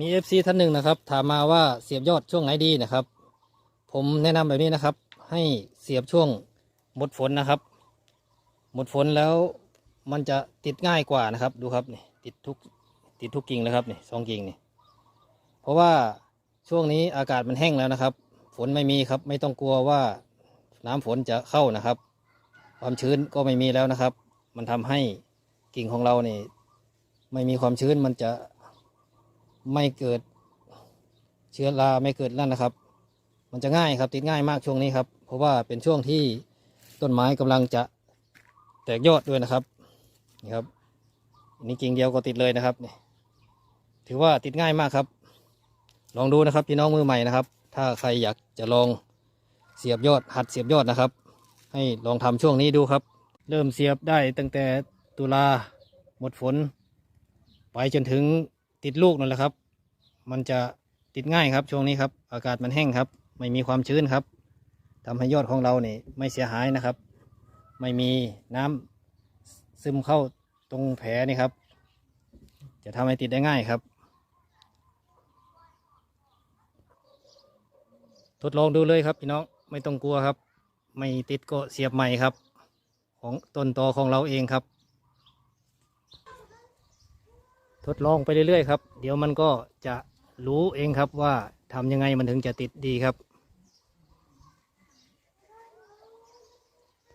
มีเอฟซีท่านหนึ่งนะครับ ถามมาว่าเสียบยอดช่วงไหนดีนะครับ ผมแนะนำแบบนี้นะครับ ให้เสียบช่วงหมดฝนนะครับ หมดฝนแล้วมันจะติดง่ายกว่านะครับ ดูครับนี่ติดทุกติดทุกกิ่งเลยครับนี่สองกิ่งนี่เพราะว่าช่วงนี้อากาศมันแห้งแล้วนะครับ ฝนไม่มีครับ ไม่ต้องกลัวว่าน้ำฝนจะเข้านะครับ ความชื้นก็ไม่มีแล้วนะครับ มันทำให้กิ่งของเราเนี่ไม่มีความชื้นมันจะ ไม่เกิดเชื้อราไม่เกิดนั่นนะครับ มันจะง่ายครับติดง่ายมากช่วงนี้ครับ เพราะว่าเป็นช่วงที่ต้นไม้กำลังจะแตกยอดด้วยนะครับนี่ครับนนี้กิ่งเดียวก็ติดเลยนะครับนี่ถือว่าติดง่ายมากครับ ลองดูนะครับพี่น้องมือใหม่นะครับ ถ้าใครอยากจะลองเสียบยอดหัดเสียบยอดนะครับ ให้ลองทำช่วงนี้ดูครับ เริ่มเสียบได้ตั้งแต่ตุลาหมดฝน ไปจนถึง ติดลูกนั่นแหละครับ มันจะติดง่ายครับช่วงนี้ครับ อากาศมันแห้งครับ ไม่มีความชื้นครับทำให้ยอดของเราเนี่ยไม่เสียหายนะครับ ไม่มีน้ำซึมเข้าตรงแผลนี่ครับ จะทำให้ติดได้ง่ายครับ ทดลองดูเลยครับพี่น้องไม่ต้องกลัวครับ ไม่ติดก็เสียบใหม่ครับ ของต้นตอของเราเองครับ ทดลองไปเรื่อยๆครับ เดี๋ยวมันก็จะรู้เองครับว่าทำยังไงมันถึงจะติดดีครับ